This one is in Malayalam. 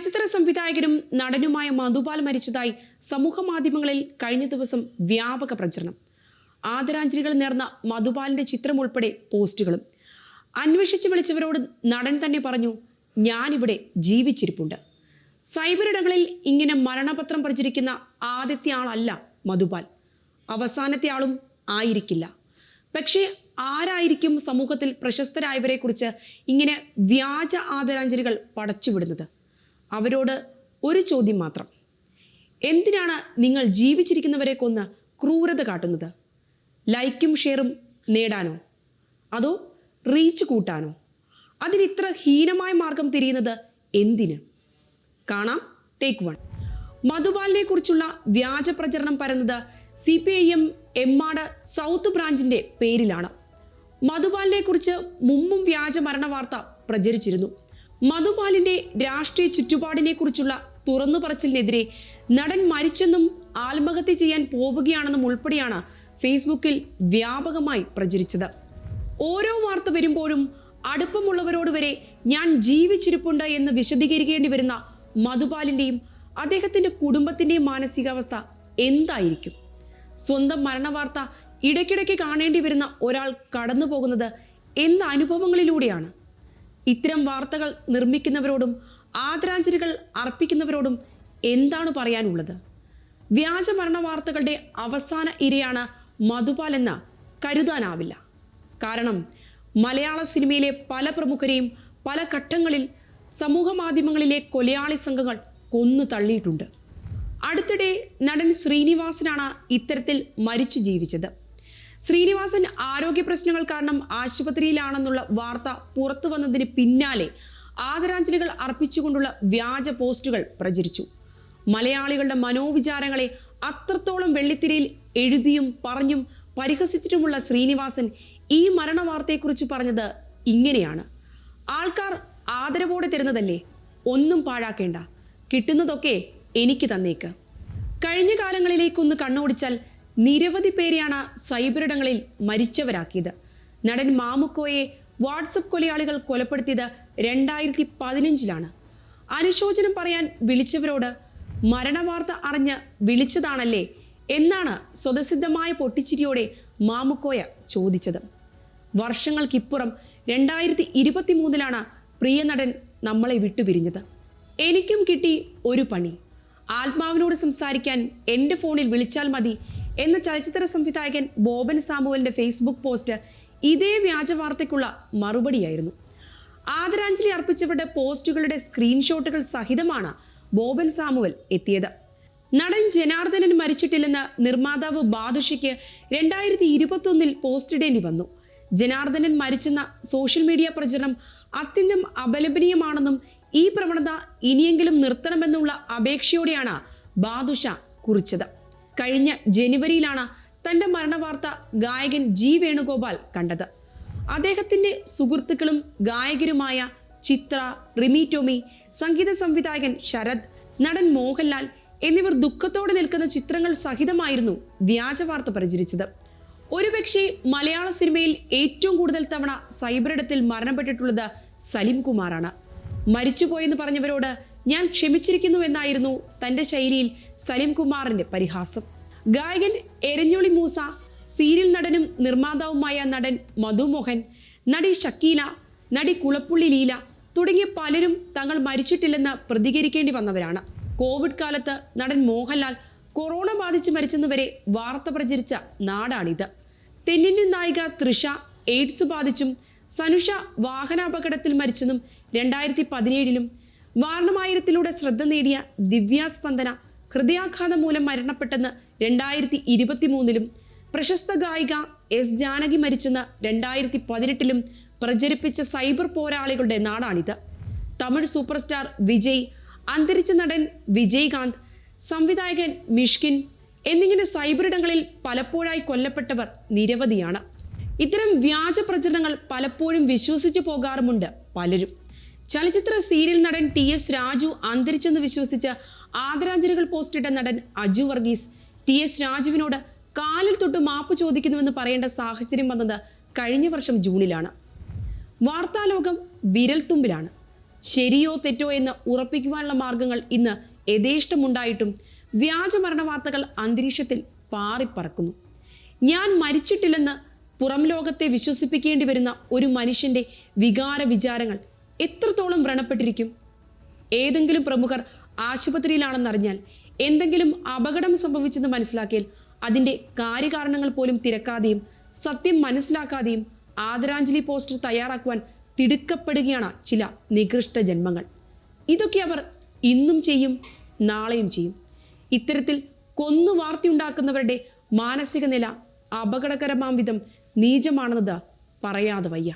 ചലച്ചിത്ര സംവിധായകനും നടനുമായ മധുപാൽ മരിച്ചതായി സമൂഹ മാധ്യമങ്ങളിൽ കഴിഞ്ഞ ദിവസം വ്യാപക പ്രചരണം. ആദരാഞ്ജലികൾ നേർന്ന മധുപാലിന്റെ ചിത്രം ഉൾപ്പെടെ പോസ്റ്റുകളും. അന്വേഷിച്ച് വിളിച്ചവരോട് നടൻ തന്നെ പറഞ്ഞു ഞാനിവിടെ ജീവിച്ചിരിപ്പുണ്ട്. സൈബർ ഇങ്ങനെ മരണപത്രം പ്രചരിക്കുന്ന ആദ്യത്തെ ആളല്ല മധുപാൽ അവസാനത്തെ ആളും ആയിരിക്കില്ല. പക്ഷേ ആരായിരിക്കും സമൂഹത്തിൽ പ്രശസ്തരായവരെക്കുറിച്ച് ഇങ്ങനെ വ്യാജ ആദരാഞ്ജലികൾ പടച്ചുവിടുന്നത്? അവരോട് ഒരു ചോദ്യം മാത്രം. എന്തിനാണ് നിങ്ങൾ ജീവിച്ചിരിക്കുന്നവരെ കൊന്ന് ക്രൂരത കാട്ടുന്നത്? ലൈക്കും ഷെയറും നേടാനോ? അതോ റീച്ച് കൂട്ടാനോ? അതിന് ഇത്ര ഹീനമായ മാർഗം തിരിയുന്നത് എന്തിന്? കാണാം. Take one. മധുപാലിനെ കുറിച്ചുള്ള വ്യാജ പ്രചരണം പരന്നത് സി പി ഐ എം എമ്മാട് സൗത്ത് ബ്രാഞ്ചിന്റെ പേരിലാണ്. മധുപാലിനെ കുറിച്ച് മുമ്പും വ്യാജ മരണ വാർത്ത പ്രചരിച്ചിരുന്നു. മധുപാലിന്റെ രാഷ്ട്രീയ ചുറ്റുപാടിനെ കുറിച്ചുള്ള തുറന്നു പറച്ചിലിനെതിരെ നടൻ മരിച്ചെന്നും ആത്മഹത്യ ചെയ്യാൻ പോവുകയാണെന്നും ഉൾപ്പെടെയാണ് ഫേസ്ബുക്കിൽ വ്യാപകമായി പ്രചരിച്ചത്. ഓരോ വാർത്ത വരുമ്പോഴും അടുപ്പമുള്ളവരോട് വരെ ഞാൻ ജീവിച്ചിരിപ്പുണ്ട് എന്ന് വിശദീകരിക്കേണ്ടി വരുന്ന മധുപാലിന്റെയും അദ്ദേഹത്തിന്റെ കുടുംബത്തിന്റെയും മാനസികാവസ്ഥ എന്തായിരിക്കും? സ്വന്തം മരണവാർത്ത ഇടയ്ക്കിടയ്ക്ക് കാണേണ്ടി വരുന്ന ഒരാൾ കടന്നു പോകുന്നത് എന്ത് അനുഭവങ്ങളിലൂടെയാണ്? ഇത്തരം വാർത്തകൾ നിർമ്മിക്കുന്നവരോടും ആദരാഞ്ജലികൾ അർപ്പിക്കുന്നവരോടും എന്താണ് പറയാനുള്ളത്? വ്യാജ മരണ വാർത്തകളുടെ അവസാന ഇരയാണ് മധുപാൽ എന്ന് കരുതാനാവില്ല. കാരണം മലയാള സിനിമയിലെ പല പ്രമുഖരെയും പല ഘട്ടങ്ങളിൽ സമൂഹ മാധ്യമങ്ങളിലെ കൊലയാളി സംഘങ്ങൾ കൊന്നു തള്ളിയിട്ടുണ്ട്. അടുത്തിടെ നടൻ ശ്രീനിവാസനാണ് ഇത്തരത്തിൽ മരിച്ചു ജീവിച്ചത്. ശ്രീനിവാസൻ ആരോഗ്യ പ്രശ്നങ്ങൾ കാരണം ആശുപത്രിയിലാണെന്നുള്ള വാർത്ത പുറത്തു വന്നതിന് പിന്നാലെ ആദരാഞ്ജലികൾ അർപ്പിച്ചുകൊണ്ടുള്ള വ്യാജ പോസ്റ്റുകൾ പ്രചരിച്ചു. മലയാളികളുടെ മനോവിചാരങ്ങളെ അത്രത്തോളം വെള്ളിത്തിരയിൽ എഴുതിയും പറഞ്ഞും പരിഹസിച്ചിട്ടുമുള്ള ശ്രീനിവാസൻ ഈ മരണവാർത്തയെക്കുറിച്ച് പറഞ്ഞത് ഇങ്ങനെയാണ്. ആൾക്കാർ ആദരവോടെ തരുന്നതല്ലേ? ഒന്നും പാഴാക്കേണ്ട. കിട്ടുന്നതൊക്കെ എനിക്ക് തന്നേക്ക്. കഴിഞ്ഞ കാലങ്ങളിലേക്കൊന്ന് കണ്ണോടിച്ചാൽ നിരവധി പേരെയാണ് സൈബറിടങ്ങളിൽ മരിച്ചവരാക്കിയത്. നടൻ മാമുക്കോയെ വാട്സപ്പ് കൊലയാളികൾ കൊലപ്പെടുത്തിയത് രണ്ടായിരത്തി പതിനഞ്ചിലാണ് അനുശോചനം പറയാൻ വിളിച്ചവരോട് മരണവാർത്ത അറിഞ്ഞ് വിളിച്ചതാണല്ലേ എന്നാണ് സ്വതസിദ്ധമായ പൊട്ടിച്ചിരിയോടെ മാമുക്കോയ ചോദിച്ചത്. വർഷങ്ങൾക്കിപ്പുറം രണ്ടായിരത്തി ഇരുപത്തി മൂന്നിലാണ് പ്രിയ നടൻ നമ്മളെ വിട്ടുപിരിഞ്ഞത്. എനിക്കും കിട്ടി ഒരു പണി. ആത്മാവിനോട് സംസാരിക്കാൻ എന്റെ ഫോണിൽ വിളിച്ചാൽ മതി. എന്ന ചലച്ചിത്ര സംവിധായകൻ ബോബൻ സാമുവലിന്റെ ഫേസ്ബുക്ക് പോസ്റ്റ് ഇതേ വ്യാജ വാർത്തയ്ക്കുള്ള മറുപടിയായിരുന്നു. ആദരാഞ്ജലി അർപ്പിച്ചവരുടെ പോസ്റ്റുകളുടെ സ്ക്രീൻഷോട്ടുകൾ സഹിതമാണ് ബോബൻ സാമുവൽ എത്തിയത്. നടൻ ജനാർദ്ദനൻ മരിച്ചിട്ടില്ലെന്ന് നിർമ്മാതാവ് ബാദുഷയ്ക്ക് രണ്ടായിരത്തി ഇരുപത്തൊന്നിൽ പോസ്റ്റിടേണ്ടി വന്നു. ജനാർദ്ദനൻ മരിച്ചെന്ന സോഷ്യൽ മീഡിയ പ്രചരണം അത്യന്തം അപലപനീയമാണെന്നും ഈ പ്രവണത ഇനിയെങ്കിലും നിർത്തണമെന്നുള്ള അപേക്ഷയോടെയാണ് ബാദുഷ കുറിച്ചത്. കഴിഞ്ഞ ജനുവരിയിലാണ് തന്റെ മരണവാർത്ത ഗായകൻ ജി വേണുഗോപാൽ കണ്ടത്. അദ്ദേഹത്തിന്റെ സുഹൃത്തുക്കളും ഗായകരുമായ ചിത്ര റിമി ടോമി സംഗീത സംവിധായകൻ ശരത് നടൻ മോഹൻലാൽ എന്നിവർ ദുഃഖത്തോടെ നിൽക്കുന്ന ചിത്രങ്ങൾ സഹിതമായിരുന്നു വ്യാജ വാർത്ത പ്രചരിച്ചത്. ഒരുപക്ഷെ മലയാള സിനിമയിൽ ഏറ്റവും കൂടുതൽ തവണ സൈബറിടത്തിൽ മരണപ്പെട്ടിട്ടുള്ളത് സലിം കുമാറാണ് മരിച്ചുപോയെന്ന് പറഞ്ഞവരോട് ഞാൻ ക്ഷമിച്ചിരിക്കുന്നു എന്നായിരുന്നു തന്റെ ശൈലിയിൽ സലീം കുമാറിന്റെ പരിഹാസം. ഗായകൻ എരഞ്ഞോളി മൂസ സീരിയൽ നടനും നിർമ്മാതാവുമായ നടൻ മധുമോഹൻ നടി ഷക്കീല നടി കുളപ്പുള്ളി ലീല തുടങ്ങിയ പലരും തങ്ങൾ മരിച്ചിട്ടില്ലെന്ന് പ്രതികരിക്കേണ്ടി വന്നവരാണ്. കോവിഡ് കാലത്ത് നടൻ മോഹൻലാൽ കൊറോണ ബാധിച്ച് മരിച്ചെന്നുവരെ വാർത്ത പ്രചരിച്ച നാടാണിത്. തെന്നിന്ത്യൻ നായിക തൃഷ എയ്ഡ്സ് ബാധിച്ചും സനുഷ വാഹനാപകടത്തിൽ മരിച്ചെന്നും രണ്ടായിരത്തി പതിനേഴിലും വാർണമായിരത്തിലൂടെ ശ്രദ്ധ നേടിയ ദിവ്യാസ്പന്ദന ഹൃദയാഘാതം മൂലം മരണപ്പെട്ടെന്ന് രണ്ടായിരത്തി ഇരുപത്തി മൂന്നിലും പ്രശസ്ത ഗായിക എസ് ജാനകി മരിച്ചെന്ന് രണ്ടായിരത്തി പതിനെട്ടിലും പ്രചരിപ്പിച്ച സൈബർ പോരാളികളുടെ നാടാണിത്. തമിഴ് സൂപ്പർ സ്റ്റാർ വിജയ് അന്തരിച്ച നടൻ വിജയ്കാന്ത് സംവിധായകൻ മിഷ്കിൻ എന്നിങ്ങനെ സൈബറിടങ്ങളിൽ പലപ്പോഴായി കൊല്ലപ്പെട്ടവർ നിരവധിയാണ്. ഇത്തരം വ്യാജ പ്രചരണങ്ങൾ പലപ്പോഴും വിശ്വസിച്ചു പോകാറുമുണ്ട് പലരും. ചലച്ചിത്ര സീരിയൽ നടൻ ടി എസ് രാജു അന്തരിച്ചെന്ന് വിശ്വസിച്ച ആദരാഞ്ജലികൾ പോസ്റ്റിട്ട നടൻ അജു വർഗീസ്. ടി എസ് രാജുവിനോട് കാലിൽ തൊട്ട് മാപ്പ് ചോദിക്കുന്നുവെന്ന് പറയേണ്ട സാഹചര്യം വന്നത് കഴിഞ്ഞ വർഷം ജൂണിലാണ്. വാർത്താലോകം വിരൽത്തുമ്പിലാണ്. ശരിയോ തെറ്റോ എന്ന് ഉറപ്പിക്കുവാനുള്ള മാർഗങ്ങൾ ഇന്ന് യഥേഷ്ടമുണ്ടായിട്ടും വ്യാജമരണ വാർത്തകൾ അന്തരീക്ഷത്തിൽ പാറിപ്പറക്കുന്നു. ഞാൻ മരിച്ചിട്ടില്ലെന്ന് പുറം ലോകത്തെ വിശ്വസിപ്പിക്കേണ്ടി വരുന്ന ഒരു മനുഷ്യന്റെ വികാര വിചാരങ്ങൾ എത്രത്തോളം വ്രണപ്പെട്ടിരിക്കും? ഏതെങ്കിലും പ്രമുഖർ ആശുപത്രിയിലാണെന്നറിഞ്ഞാൽ എന്തെങ്കിലും അപകടം സംഭവിച്ചെന്ന് മനസ്സിലാക്കിയാൽ അതിന്റെ കാര്യകാരണങ്ങൾ പോലും തിരക്കാതെയും സത്യം മനസ്സിലാക്കാതെയും ആദരാഞ്ജലി പോസ്റ്റർ തയ്യാറാക്കുവാൻ തിടുക്കപ്പെടുകയാണ് ചില നികൃഷ്ട ജന്മങ്ങൾ. ഇതൊക്കെ അവർ ഇന്നും ചെയ്യും നാളെയും ചെയ്യും. ഇത്തരത്തിൽ കൊന്നു വാർത്തയുണ്ടാക്കുന്നവരുടെ മാനസിക നില അപകടകരമാം വിധം നീചമാണെന്നത് പറയാതെ വയ്യ.